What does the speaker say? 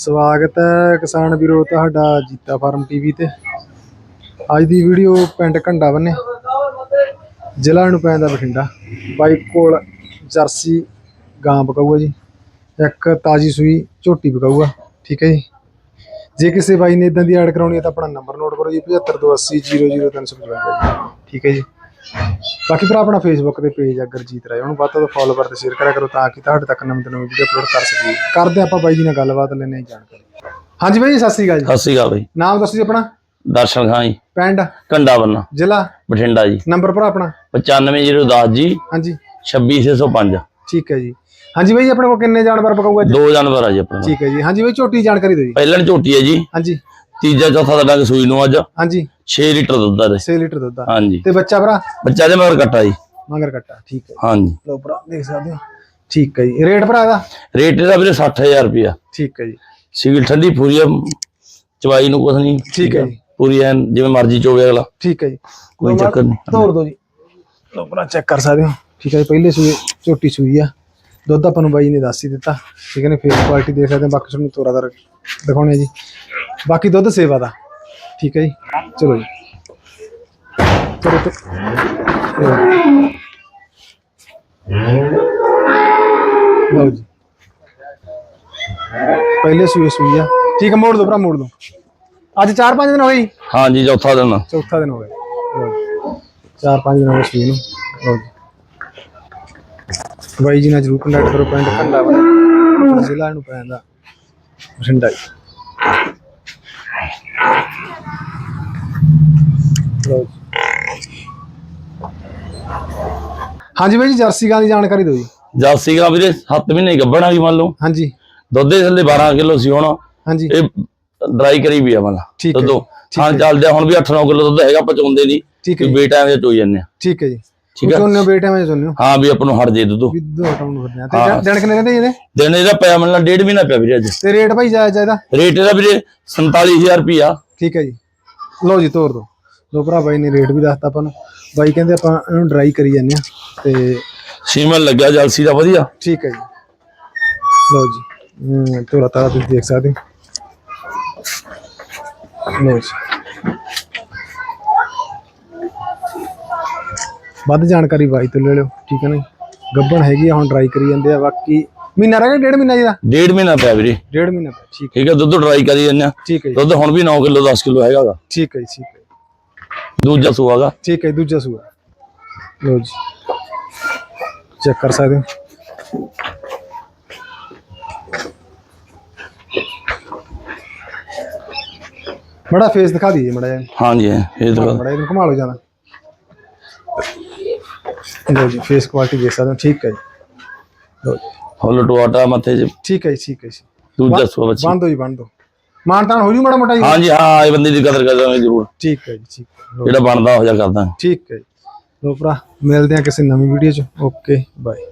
ਸਵਾਗਤ ਹੈ ਕਿਸਾਨ ਵੀਰੋ, ਤੁਹਾਡਾ ਜੀਤਾ ਫਾਰਮ ਟੀਵੀ ਤੇ। ਅੱਜ ਦੀ ਵੀਡੀਓ ਪਿੰਡ ਘੰਡਾ ਬੰਨੇ, ਜ਼ਿਲ੍ਹਾ ਨੂੰ ਪੈਂਦਾ ਬਠਿੰਡਾ। ਬਾਈ ਕੋਲ ਜਰਸੀ ਗਾਂ ਪਕਾਊਗਾ ਜੀ, ਇੱਕ ਤਾਜੀ ਸੂਈ ਝੋਟੀ ਪਕਾਊਗਾ, ਠੀਕ ਹੈ ਜੀ। ਜੇ ਕਿਸੇ ਬਾਈ ਨੇ ਇਦਾਂ ਦੀ ਐਡ ਕਰਾਉਣੀ ਹੈ ਤਾਂ ਆਪਣਾ ਨੰਬਰ ਨੋਟ ਕਰੋ ਜੀ 7528000355 ਠੀਕ ਹੈ ਜੀ। ਬਾਕੀ ਭਰਾ ਆਪਣਾ ਫੇਸਬੁੱਕ ਤੇ ਪੇਜ ਆ ਗੁਰਜੀਤ ਰਾਏ। ਉਹਨੂੰ ਵੱਧ ਤੋਂ ਵੱਧ ਫੋਲੋ ਕਰਦੇ ਸ਼ੇਅਰ ਕਰਿਆ ਕਰੋ ਤਾਂ ਕਿ ਤੁਹਾਡੇ ਤੱਕ ਨਵੀਂ ਤੋਂ ਨਵੀਂ ਵੀਡੀਓ ਅਪਲੋਡ ਕਰ ਸਕੀਏ। ਕਰਦੇ ਆਪਾਂ ਬਾਈ ਜੀ ਨਾਲ ਗੱਲਬਾਤ ਲੈਣੇ ਆ ਜਾਣਕਾਰੀ। ਹਾਂਜੀ ਬਾਈ ਜੀ ਸਤਿ ਸ੍ਰੀ ਅਕਾਲ ਜੀ। ਸਤਿ ਸ਼੍ਰੀ ਅਕਾਲ ਬਈ। ਨਾਮ ਦੱਸੋ ਜੀ ਆਪਣਾ? ਦਰਸ਼ਨ ਖਾਂ ਜੀ। ਪਿੰਡ? ਕੰਡਾ ਬੰਨਾ। ਜ਼ਿਲ੍ਹਾ? ਬਠਿੰਡਾ ਜੀ। ਨੰਬਰ ਭਰਾ ਆਪਣਾ? 95010 ਜੀ। ਹਾਂਜੀ। 26605 ਠੀਕ ਹੈ ਜੀ। ਹਾਂਜੀ ਬਾਈ ਜੀ ਆਪਣੇ ਕੋਲ ਕਿੰਨੇ ਜਾਨਵਰ ਪਕਾਊਗਾ ਜੀ? ਦੋ ਜਾਨਵਰ ਆ ਜੀ ਆਪਣੇ ਕੋਲ। ਠੀਕ ਹੈ ਜੀ। ਹਾਂਜੀ ਬਾਈ ਝੋਟੀ ਜਾਣਕਾਰੀ ਦਿਓ ਜੀ। ਪਹਿਲਾਂ ਝੋਟੀ ਹੈ ਜੀ। ਹਾਂਜੀ। ਤੀਜਾ ਚੌਥਾ ਦਾ ਡੰਗ ਸੂਈ ਨੂੰ ਅੱਜ। ਹਾਂਜੀ। 6 ਲੀਟਰ ਦੁੱਧ ਆ ਦੇ 6 ਲੀਟਰ ਦੁੱਧ ਆ। ਹਾਂਜੀ। ਤੇ ਬੱਚਾ ਭਰਾ? ਬੱਚਾ ਦੇ ਮਗਰ ਕੱਟਾ ਜੀ। ਮਗਰ ਕੱਟਾ ਠੀਕ ਹੈ। ਹਾਂਜੀ। ਲੋ ਭਰਾ ਦੇਖ ਸਕਦੇ ਹੋ। ਠੀਕ ਹੈ ਜੀ। ਰੇਟ ਭਰਾ ਦਾ ਰੇਟ ਇਹਦਾ ਵੀਰੇ 60000 ਰੁਪਿਆ ਠੀਕ ਹੈ ਜੀ। ਸੀਲ ਠੰਡੀ ਪੂਰੀ ਚਵਾਈ ਨੂੰ ਕੁਛ ਨਹੀਂ। ਠੀਕ ਹੈ ਜੀ। ਪੂਰੀ ਐਨ ਜਿਵੇਂ ਮਰਜ਼ੀ ਚੋਵੇ ਅਗਲਾ। ਠੀਕ ਹੈ ਜੀ। ਕੋਈ ਚੱਕਰ ਨਹੀਂ। ਤੋੜ ਦੋ ਜੀ। ਲੋ ਭਰਾ ਚੈੱਕ ਕਰ ਸਕਦੇ ਹੋ। ਠੀਕ ਹੈ ਜੀ ਪਹਿਲੇ ਸੂਈ ਝੋਟੀ ਸੂਈ ਆ। ਦੁੱਧ ਆਪਾਂ ਨੂੰ ਬਾਈ ਨੇ ਦੱਸ ਹੀ ਦਿੱਤਾ। ਠੀਕ ਹੈ ਨੇ ਫੇਸ ਕੁਆਲਿਟੀ ਦੇਖ ਸਕਦੇ ਹੋ। ਬਾਕੀ ਤੁਹਾਨੂੰ ਤੋਰਾ ਦਰ ਦਿਖਾਉਣੇ ਜੀ। ਬਾਕੀ ਦੁੱਧ ਸੇਵਾ ਦਾ। ਠੀਕ ਹੈ ਜੀ। ਚਲੋ ਜੀ। ਚਲੋ ਤੇ। ਲਓ ਜੀ। ਪਹਿਲੇ ਸੂਈ ਸੂਈ ਆ। ਠੀਕ ਹੈ ਮੋੜ ਦੋ ਭਰਾ ਮੋੜ ਦੋ। ਅੱਜ 4-5 ਦਿਨ ਹੋਏ ਜੀ। ਹਾਂਜੀ ਚੌਥਾ ਦਿਨ। ਚੌਥਾ ਦਿਨ ਹੋ ਗਿਆ। ਚਾਰ ਪੰਜ ਦਿਨ ਹੋ ਗਏ ਸੂਈ ਨੂੰ। ਲਓ ਜੀ। ਬਾਈ ਜੀ ਨਾਲ ਜਰੂਰ ਕੰਟੈਕਟ ਕਰੋ ਪਿੰਡ ਖੰਡਾ ਜ਼ਿਲ੍ਹਾ ਨੂੰ ਪੈਂਦਾ। ਬਠਿੰਡਾ ਜੀ। ਹਾਂਜੀ ਬਾਈ ਜੀ ਜਰਸੀ ਗਾਂ ਦੀ ਜਾਣਕਾਰੀ ਦਿਓ ਜੀ। ਜਾਸੀ ਗਾ ਵੀਰੇ 7 ਮਹੀਨੇ ਗੱਭਣ ਗਈ ਮੰਨ ਲਓ। ਹਾਂਜੀ। ਦੁੱਧ ਦੇ ਥੱਲੇ 12 ਕਿਲੋ ਸੀ ਹੁਣ। ਹਾਂਜੀ। ਇਹ ਡਰਾਈ ਕਰੀ ਵੀ ਆ ਮਲਾ ਠੀਕ ਹੈ ਦੁੱਧੋ ਹਾਂ ਚੱਲਦੇ ਹੁਣ ਵੀ 8-9 ਕਿਲੋ ਦੁੱਧ ਹੈਗਾ ਪਚਾਉਂਦੇ ਨਹੀਂ। ਕਿ ਬੇਟਾ ਐਵੇਂ ਚੋਈ ਜਾਂਦੇ ਆ। ਠੀਕ ਹੈ ਜੀ। ਠੀਕ ਹੈ। ਸੁਣਿਓ ਬੇਟੇ ਮੈਂ ਸੁਣਿਓ ਹਾਂ ਵੀ ਆਪਾਂ ਨੂੰ ਹਟ ਜੇ ਦੁੱਧੋ। ਵਿਦੋ ਹਟਾਉਣ ਨੂੰ ਫਿਰਦੇ ਆ। ਤੇ ਦਿਨ ਕਿੰਨੇ ਇਹਦੇ? ਦਿਨ ਇਹਦਾ ਪਿਆ ਮਿਲਣਾ ਡੇਢ ਮਹੀਨਾ ਪਿਆ ਵੀਰੇ ਅੱਜ। ਤੇ ਰੇਟ ਭਾਈ ਜਾਇਜ਼ ਜਾਇਦਾ ਰੇਟ ਇਹਦਾ ਵੀਰੇ 47000 ਰੁਪਿਆ ਠੀਕ ਹੈ ਜੀ। ਲਓ ਜੀ ਤੋਰ ਦੋ। ਲੋ ਭਰਾ ਬਾਈ ਨੇ ਰੇਟ ਵੀ ਦੱਸਤਾ ਆਪਾਂ ਨੂੰ। ਬਾਈ ਕਹਿੰਦੇ ਆਪਾਂ ਇਹਨੂੰ ਡਰਾਈ ਕਰੀ ਜਾਂਦੇ ਆ। ਤੇ ਸੀਮਨ ਲੱਗਿਆ ਜਲਸੀ ਦਾ ਵਧੀਆ। ਠੀਕ ਹੈ ਜੀ। ਲਓ ਜੀ। ਤੋਰਾ ਤਾਰਾ ਤੁਸੀਂ ਦੇਖ ਸਕਦੇ ਹੋ। ਲਓ ਜੀ। ਵੱਧ ਜਾਣਕਾਰੀ ਬਾਈ ਤੋਂ ਲੈ ਲਿਓ ਠੀਕ ਹੈ ਨਾ ਜੀ? ਗੱਬਣ ਹੈਗੀ ਆ ਹੁਣ ਡਰਾਈ ਕਰੀ ਜਾਂਦੇ ਆ ਬਾਕੀ ਮਹੀਨਾ ਰਹਿ ਗਿਆ ਡੇਢ ਮਹੀਨਾ ਜੀ ਦਾ? ਡੇਢ ਮਹੀਨਾ ਪਿਆ ਵੀਰੇ। ਡੇਢ ਮਹੀਨਾ ਪਿਆ। ਠੀਕ ਠੀਕ ਹੈ ਦੁੱਧ ਡਰਾਈ ਕਰੀ ਜਾਂਦੇ ਆ। ਠੀਕ ਹੈ ਜੀ। ਦੁੱਧ ਹੁਣ ਵੀ 9 ਕਿਲੋ 10 ਕਿਲੋ ਹੈਗਾਗਾ ਠੀਕ ਹੈ ਜੀ ਠੀਕ ਹੈ। ਦੂਜਾ ਸੂਆਗਾ ਠੀਕ ਹੈ ਦੂਜਾ ਸੂਆ। ਲਓ ਜੀ। ਚੈੱਕ ਕਰ ਸਕਦੇ ਹੋ। ਬੜਾ ਫੇਸ ਦਿਖਾ ਦਈਏ ਮੜਾ ਜਿਹਾ। ਹਾਂਜੀ ਇਹ ਤਾਂ ਮੜਾ ਇਹਨੂੰ ਘੁਮਾ ਲਓ ਜ਼ਿਆਦਾ। ਲਓ ਜੀ ਫੇਸ ਕੁਆਲਿਟੀ ਦੇਖ ਸਕਦੇ ਹੋ ਠੀਕ ਹੈ ਜੀ। ਲਓ ਜੀ। ਫੁੱਲ ਟਵਾਟਾ ਮੱਥੇ 'ਚ। ਠੀਕ ਹੈ ਜੀ ਠੀਕ ਹੈ ਜੀ। ਦੂਜਾ ਬੱਚੀ। ਬੰਦ ਜੀ ਬੰਦ ਦੋ ਮਾਨਤਾਨ ਹੋ ਜੂ ਮਾੜਾ ਮੋਟਾ ਜੀ? ਹਾਂਜੀ ਹਾਂ ਇਹ ਬੰਦੇ ਦੀ ਕਦਰ ਕਰਾਂਗੇ ਜ਼ਰੂਰ। ਠੀਕ ਹੈ ਜੀ ਠੀਕ ਹੈ। ਜਿਹੜਾ ਬਣਦਾ ਹੋ ਜਾ ਕਰਦਾ। ਠੀਕ ਹੈ ਜੀ। ਲੋ ਭਰਾ ਮਿਲਦੇ ਆ ਕਿਸੇ ਨਵੀਂ ਵੀਡੀਓ 'ਚ। Okay bye